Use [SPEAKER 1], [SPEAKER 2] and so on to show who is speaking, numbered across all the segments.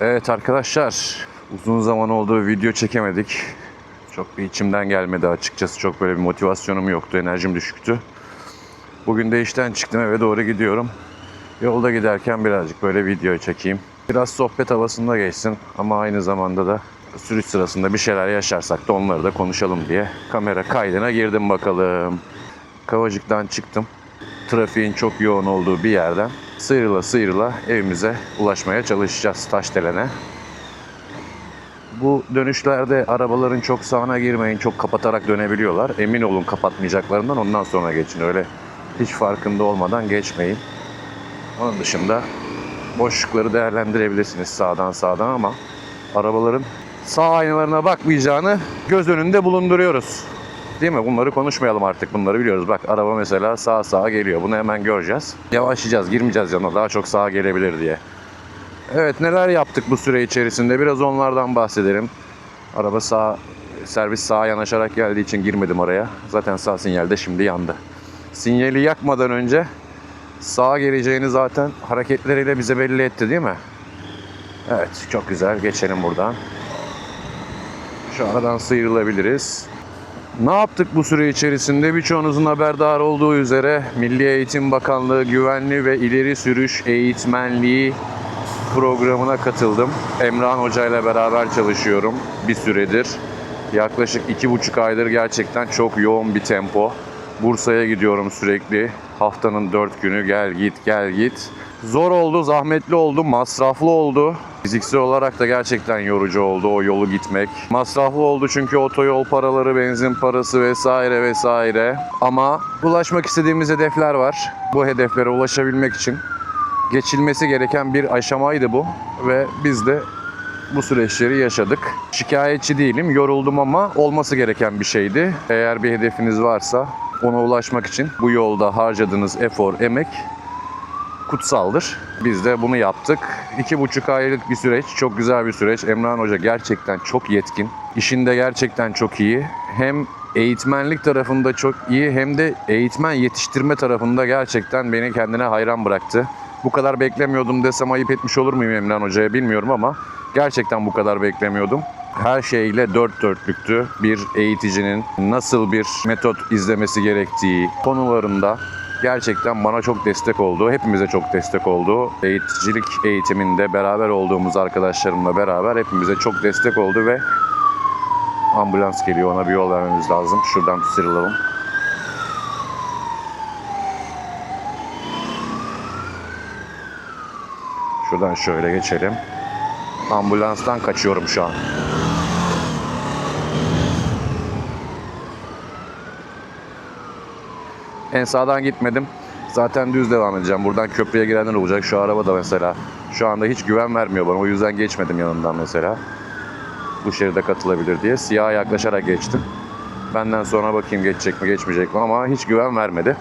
[SPEAKER 1] Evet arkadaşlar, uzun zaman oldu video çekemedik. Çok bir içimden gelmedi açıkçası. Çok böyle bir motivasyonum yoktu, enerjim düşüktü. Bugün de işten çıktım eve doğru gidiyorum. Yolda giderken birazcık böyle video çekeyim. Biraz sohbet havasında geçsin ama aynı zamanda da sürüş sırasında bir şeyler yaşarsak da onları da konuşalım diye kamera kaydına girdim bakalım. Kavacık'tan çıktım. Trafiğin çok yoğun olduğu bir yerden sıyrıla sıyrıla evimize ulaşmaya çalışacağız Taşdelen'e. Bu dönüşlerde arabaların çok sağına girmeyin, çok kapatarak dönebiliyorlar. Emin olun kapatmayacaklarından ondan sonra geçin. Öyle hiç farkında olmadan geçmeyin. Onun dışında boşlukları değerlendirebilirsiniz sağdan sağdan ama arabaların sağ aynalarına bakmayacağını göz önünde bulunduruyoruz. Değil mi? Bunları konuşmayalım artık. Bunları biliyoruz. Bak araba mesela sağa sağa geliyor. Bunu hemen göreceğiz. Yavaşlayacağız. Girmeyeceğiz yanına. Daha çok sağa gelebilir diye. Evet neler yaptık bu süre içerisinde? Biraz onlardan bahsedelim. Araba sağ servis sağa yanaşarak geldiği için girmedim araya. Zaten sağ sinyalde şimdi yandı. Sinyali yakmadan önce sağa geleceğini zaten hareketleriyle bize belli etti değil mi? Evet çok güzel. Geçelim buradan. Şu aradan sıyrılabiliriz. Ne yaptık bu süre içerisinde? Birçoğunuzun haberdar olduğu üzere Milli Eğitim Bakanlığı Güvenli ve İleri Sürüş Eğitmenliği programına katıldım. Emrah Hoca ile beraber çalışıyorum bir süredir. Yaklaşık iki buçuk aydır gerçekten çok yoğun bir tempo. Bursa'ya gidiyorum sürekli. Haftanın dört günü gel git gel git. Zor oldu, zahmetli oldu, masraflı oldu. Fiziksel olarak da gerçekten yorucu oldu o yolu gitmek. Masraflı oldu çünkü otoyol paraları, benzin parası vesaire vesaire. Ama ulaşmak istediğimiz hedefler var. Bu hedeflere ulaşabilmek için geçilmesi gereken bir aşamaydı bu ve biz de bu süreçleri yaşadık. Şikayetçi değilim, yoruldum ama olması gereken bir şeydi. Eğer bir hedefiniz varsa ona ulaşmak için bu yolda harcadığınız efor, emek kutsaldır. Biz de bunu yaptık. İki buçuk aylık bir süreç, çok güzel bir süreç. Emrah Hoca gerçekten çok yetkin. İşinde gerçekten çok iyi. Hem eğitmenlik tarafında çok iyi hem de eğitmen yetiştirme tarafında gerçekten beni kendine hayran bıraktı. Bu kadar beklemiyordum desem ayıp etmiş olur muyum Emrah Hoca'ya bilmiyorum ama gerçekten bu kadar beklemiyordum. Her şeyle dört dörtlüktü. Bir eğiticinin nasıl bir metot izlemesi gerektiği konularında gerçekten bana çok destek oldu. Hepimize çok destek oldu. Eğiticilik eğitiminde beraber olduğumuz arkadaşlarımla beraber hepimize çok destek oldu ve ambulans geliyor ona bir yol vermemiz lazım. Şuradan sıyrılalım. Şuradan şöyle geçelim. Ambulanstan kaçıyorum şu an. En sağdan gitmedim. Zaten düz devam edeceğim. Buradan köprüye girenler olacak. Şu araba da mesela şu anda hiç güven vermiyor bana. O yüzden geçmedim yanından mesela. Bu şeride katılabilir diye. Siyaha yaklaşarak geçtim. Benden sonra bakayım geçecek mi geçmeyecek mi ama hiç güven vermedi.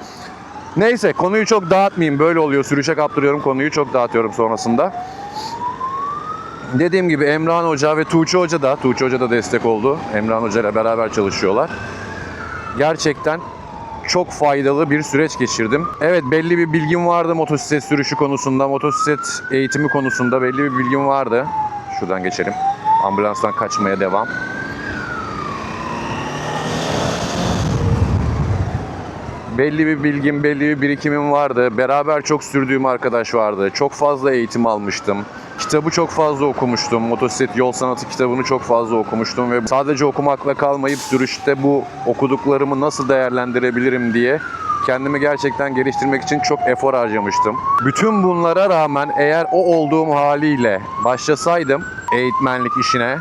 [SPEAKER 1] Neyse konuyu çok dağıtmayayım. Böyle oluyor. Sürüşe kaptırıyorum. Konuyu çok dağıtıyorum sonrasında. Dediğim gibi Emrah Hoca ve Tuğçe Hoca da, Tuğçe Hoca da destek oldu. Emrah Hoca ile beraber çalışıyorlar. Gerçekten çok faydalı bir süreç geçirdim. Evet belli bir bilgim vardı motosiklet sürüşü konusunda, motosiklet eğitimi konusunda belli bir bilgim vardı. Şuradan geçelim. Ambulanstan kaçmaya devam. Belli bir bilgim, belli bir birikimim vardı. Beraber çok sürdüğüm arkadaş vardı. Çok fazla eğitim almıştım. Kitabı çok fazla okumuştum. Motosiklet Yol Sanatı kitabını çok fazla okumuştum ve sadece okumakla kalmayıp sürüşte bu okuduklarımı nasıl değerlendirebilirim diye kendimi gerçekten geliştirmek için çok efor harcamıştım. Bütün bunlara rağmen eğer o olduğum haliyle başlasaydım eğitmenlik işine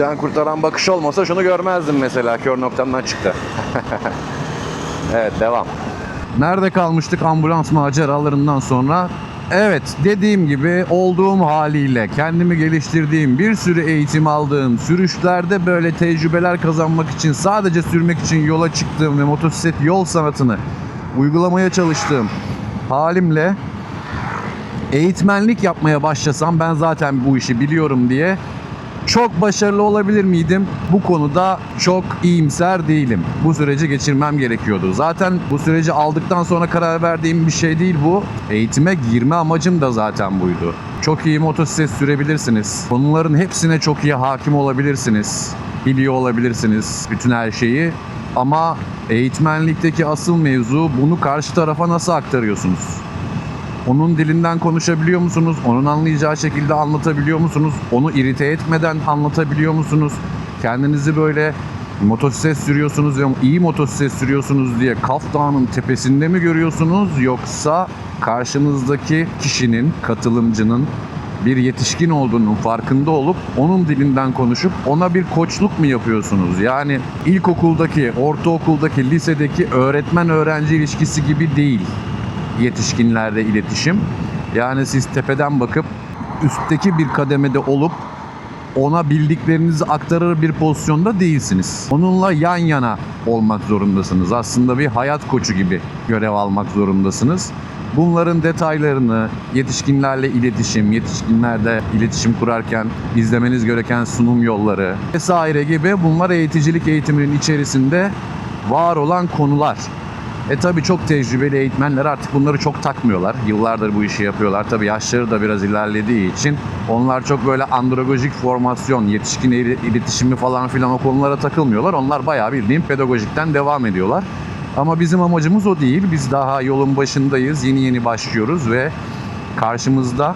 [SPEAKER 1] can kurtaran bakış olmasa şunu görmezdim mesela. Kör noktamdan çıktı. evet devam. Nerede kalmıştık ambulans maceralarından sonra? Evet dediğim gibi olduğum haliyle kendimi geliştirdiğim bir sürü eğitim aldığım sürüşlerde böyle tecrübeler kazanmak için sadece sürmek için yola çıktığım ve motosiklet yol sanatını uygulamaya çalıştığım halimle eğitmenlik yapmaya başlasam ben zaten bu işi biliyorum diye
[SPEAKER 2] Çok başarılı olabilir miydim? Bu konuda çok iyimser değilim. Bu süreci geçirmem gerekiyordu. Zaten bu süreci aldıktan sonra karar verdiğim bir şey değil bu. Eğitime girme amacım da zaten buydu. Çok iyi motosiklet sürebilirsiniz. Konuların hepsine çok iyi hakim olabilirsiniz. Biliyor olabilirsiniz bütün her şeyi. Ama eğitmenlikteki asıl mevzu bunu karşı tarafa nasıl aktarıyorsunuz? Onun dilinden konuşabiliyor musunuz? Onun anlayacağı şekilde anlatabiliyor musunuz? Onu irite etmeden anlatabiliyor musunuz? Kendinizi böyle motosiklet sürüyorsunuz ve iyi motosiklet sürüyorsunuz diye Kaf Dağı'nın tepesinde mi görüyorsunuz? Yoksa karşınızdaki kişinin, katılımcının bir yetişkin olduğunun farkında olup onun dilinden konuşup ona bir koçluk mu yapıyorsunuz? Yani ilkokuldaki, ortaokuldaki, lisedeki öğretmen öğrenci ilişkisi gibi değil yetişkinlerle iletişim. Yani siz tepeden bakıp üstteki bir kademede olup ona bildiklerinizi aktarır bir pozisyonda değilsiniz. Onunla yan yana olmak zorundasınız. Aslında bir hayat koçu gibi görev almak zorundasınız. Bunların detaylarını, yetişkinlerle iletişim, yetişkinlerle iletişim kurarken izlemeniz gereken sunum yolları vesaire gibi bunlar eğiticilik eğitiminin içerisinde var olan konular. E tabii çok tecrübeli eğitmenler artık bunları çok takmıyorlar. Yıllardır bu işi yapıyorlar. Tabii yaşları da biraz ilerlediği için onlar çok böyle andragojik formasyon, yetişkin il- iletişimi falan filan o konulara takılmıyorlar. Onlar bayağı bildiğin pedagojikten devam ediyorlar. Ama bizim amacımız o değil. Biz daha yolun başındayız. Yeni yeni başlıyoruz ve karşımızda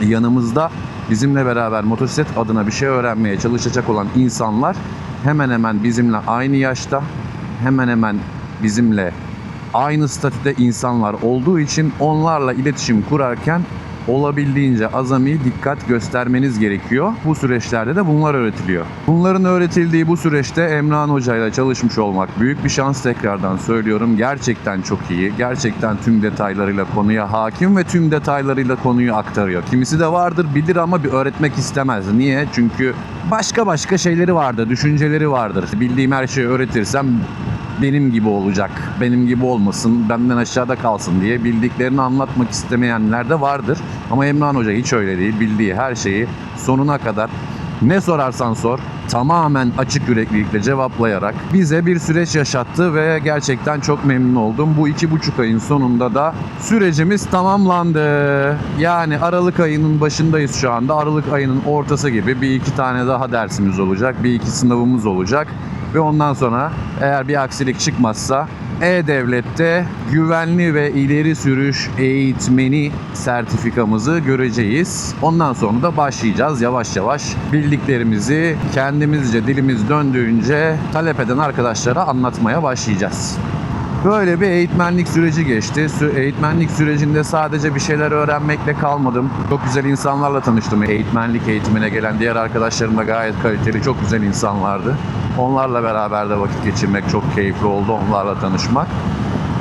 [SPEAKER 2] yanımızda bizimle beraber motosiklet adına bir şey öğrenmeye çalışacak olan insanlar hemen hemen bizimle aynı yaşta, hemen hemen bizimle aynı statüde insanlar olduğu için onlarla iletişim kurarken olabildiğince azami dikkat göstermeniz gerekiyor. Bu süreçlerde de bunlar öğretiliyor. Bunların öğretildiği bu süreçte Emrah Hoca ile çalışmış olmak büyük bir şans tekrardan söylüyorum. Gerçekten çok iyi. Gerçekten tüm detaylarıyla konuya hakim ve tüm detaylarıyla konuyu aktarıyor. Kimisi de vardır bilir ama bir öğretmek istemez. Niye? Çünkü başka başka şeyleri vardır, düşünceleri vardır. Bildiğim her şeyi öğretirsem benim gibi olacak, benim gibi olmasın, benden aşağıda kalsın diye bildiklerini anlatmak istemeyenler de vardır. Ama Emrah Hoca hiç öyle değil. Bildiği her şeyi sonuna kadar ne sorarsan sor tamamen açık yüreklilikle cevaplayarak bize bir süreç yaşattı ve gerçekten çok memnun oldum. Bu iki buçuk ayın sonunda da sürecimiz tamamlandı. Yani Aralık ayının başındayız şu anda. Aralık ayının ortası gibi bir iki tane daha dersimiz olacak. Bir iki sınavımız olacak. Ve ondan sonra eğer bir aksilik çıkmazsa E-Devlet'te güvenli ve ileri sürüş eğitmeni sertifikamızı göreceğiz. Ondan sonra da başlayacağız yavaş yavaş bildiklerimizi kendimizce dilimiz döndüğünce talep eden arkadaşlara anlatmaya başlayacağız. Böyle bir eğitmenlik süreci geçti. Eğitmenlik sürecinde sadece bir şeyler öğrenmekle kalmadım. Çok güzel insanlarla tanıştım. Eğitmenlik eğitimine gelen diğer arkadaşlarım da gayet kaliteli, çok güzel insanlardı. Onlarla beraber de vakit geçirmek çok keyifli oldu, onlarla tanışmak.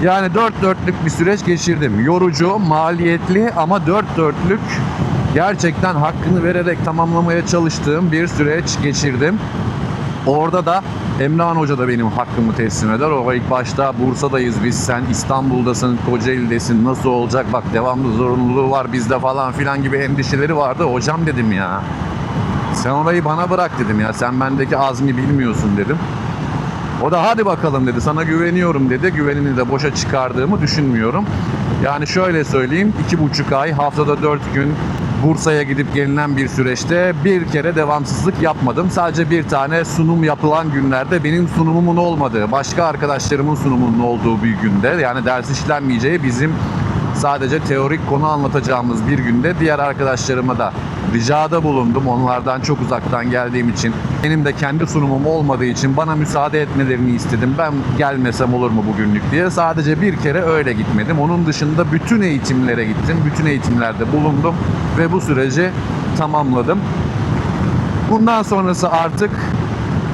[SPEAKER 2] Yani dört dörtlük bir süreç geçirdim. Yorucu, maliyetli ama dört dörtlük gerçekten hakkını vererek tamamlamaya çalıştığım bir süreç geçirdim. Orada da Emrah Hoca da benim hakkımı teslim eder. O ilk başta Bursa'dayız biz, sen İstanbul'dasın, Kocaeli'desin, nasıl olacak bak devamlı zorunluluğu var bizde falan filan gibi endişeleri vardı. Hocam dedim ya, sen orayı bana bırak dedim ya, sen bendeki azmi bilmiyorsun dedim. O da hadi bakalım dedi. Sana güveniyorum dedi. Güvenini de boşa çıkardığımı düşünmüyorum. Yani şöyle söyleyeyim. iki buçuk ay haftada dört gün Bursa'ya gidip gelinen bir süreçte bir kere devamsızlık yapmadım. Sadece bir tane sunum yapılan günlerde benim sunumumun olmadığı, başka arkadaşlarımın sunumunun olduğu bir günde yani ders işlenmeyeceği bizim sadece teorik konu anlatacağımız bir günde diğer arkadaşlarıma da ricada bulundum. Onlardan çok uzaktan geldiğim için benim de kendi sunumum olmadığı için bana müsaade etmelerini istedim. Ben gelmesem olur mu bugünlük diye. Sadece bir kere öyle gitmedim. Onun dışında bütün eğitimlere gittim. Bütün eğitimlerde bulundum ve bu süreci tamamladım. Bundan sonrası artık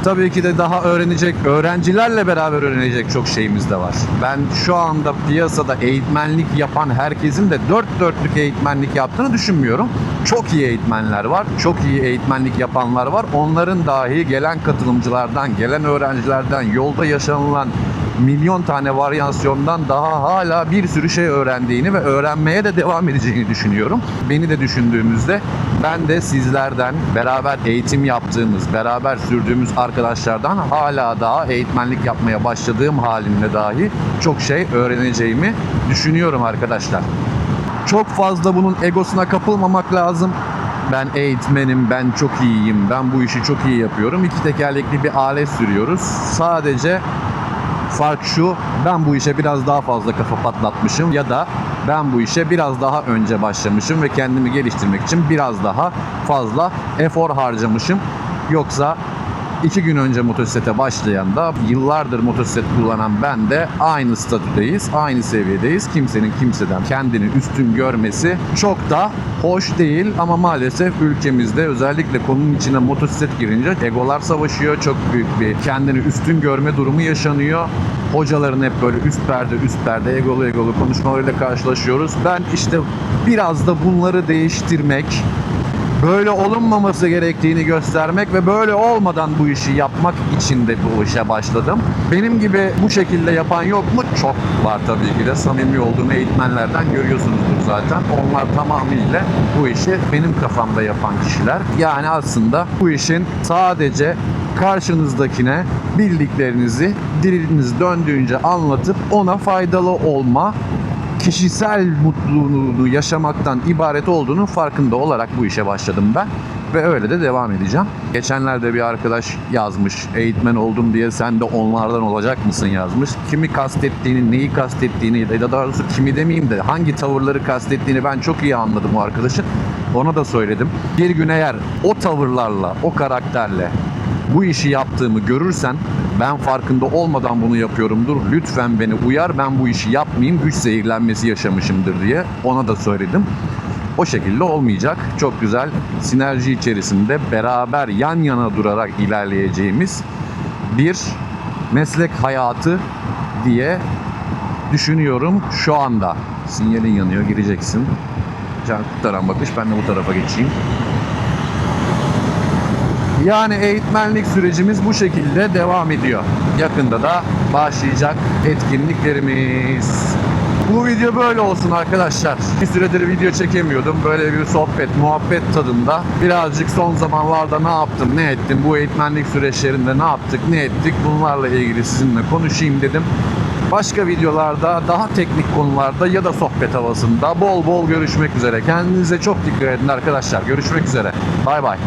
[SPEAKER 2] tabii ki de daha öğrenecek, öğrencilerle beraber öğrenecek çok şeyimiz de var. Ben şu anda piyasada eğitmenlik yapan herkesin de dört dörtlük eğitmenlik yaptığını düşünmüyorum. Çok iyi eğitmenler var, çok iyi eğitmenlik yapanlar var. Onların dahi gelen katılımcılardan, gelen öğrencilerden, yolda yaşanılan milyon tane varyasyondan daha hala bir sürü şey öğrendiğini ve öğrenmeye de devam edeceğini düşünüyorum. Beni de düşündüğümüzde ben de sizlerden beraber eğitim yaptığımız, beraber sürdüğümüz arkadaşlardan hala daha eğitmenlik yapmaya başladığım halimle dahi çok şey öğreneceğimi düşünüyorum arkadaşlar. Çok fazla bunun egosuna kapılmamak lazım. Ben eğitmenim, ben çok iyiyim, ben bu işi çok iyi yapıyorum. İki tekerlekli bir alet sürüyoruz. Sadece fark şu, ben bu işe biraz daha fazla kafa patlatmışım ya da ben bu işe biraz daha önce başlamışım ve kendimi geliştirmek için biraz daha fazla efor harcamışım. Yoksa iki gün önce motosiklete başlayan da yıllardır motosiklet kullanan ben de aynı statüdeyiz, aynı seviyedeyiz. Kimsenin kimseden kendini üstün görmesi çok da hoş değil ama maalesef ülkemizde özellikle konunun içine motosiklet girince egolar savaşıyor. Çok büyük bir kendini üstün görme durumu yaşanıyor. Hocaların hep böyle üst perde üst perde egolu egolu konuşmalarıyla karşılaşıyoruz. Ben işte biraz da bunları değiştirmek, böyle olunmaması gerektiğini göstermek ve böyle olmadan bu işi yapmak için de bu işe başladım. Benim gibi bu şekilde yapan yok mu? Çok var tabii ki de. Samimi olduğum eğitmenlerden görüyorsunuzdur zaten. Onlar tamamıyla bu işi benim kafamda yapan kişiler. Yani aslında bu işin sadece karşınızdakine bildiklerinizi diliniz döndüğünce anlatıp ona faydalı olma kişisel mutluluğunu yaşamaktan ibaret olduğunun farkında olarak bu işe başladım ben ve öyle de devam edeceğim. Geçenlerde bir arkadaş yazmış eğitmen oldum diye sen de onlardan olacak mısın yazmış. Kimi kastettiğini, neyi kastettiğini ya da daha doğrusu kimi demeyeyim de hangi tavırları kastettiğini ben çok iyi anladım o arkadaşın. Ona da söyledim. Bir gün eğer o tavırlarla, o karakterle bu işi yaptığımı görürsen ben farkında olmadan bunu yapıyorumdur. Lütfen beni uyar ben bu işi yapmayayım güç zehirlenmesi yaşamışımdır diye ona da söyledim. O şekilde olmayacak. Çok güzel sinerji içerisinde beraber yan yana durarak ilerleyeceğimiz bir meslek hayatı diye düşünüyorum şu anda. Sinyalin yanıyor gireceksin. Can kurtaran bakış ben de bu tarafa geçeyim. Yani eğitmenlik sürecimiz bu şekilde devam ediyor. Yakında da başlayacak etkinliklerimiz. Bu video böyle olsun arkadaşlar. Bir süredir video çekemiyordum. Böyle bir sohbet, muhabbet tadında. Birazcık son zamanlarda ne yaptım, ne ettim, bu eğitmenlik süreçlerinde ne yaptık, ne ettik bunlarla ilgili sizinle konuşayım dedim. Başka videolarda daha teknik konularda ya da sohbet havasında bol bol görüşmek üzere. Kendinize çok dikkat edin arkadaşlar. Görüşmek üzere. Bay bay.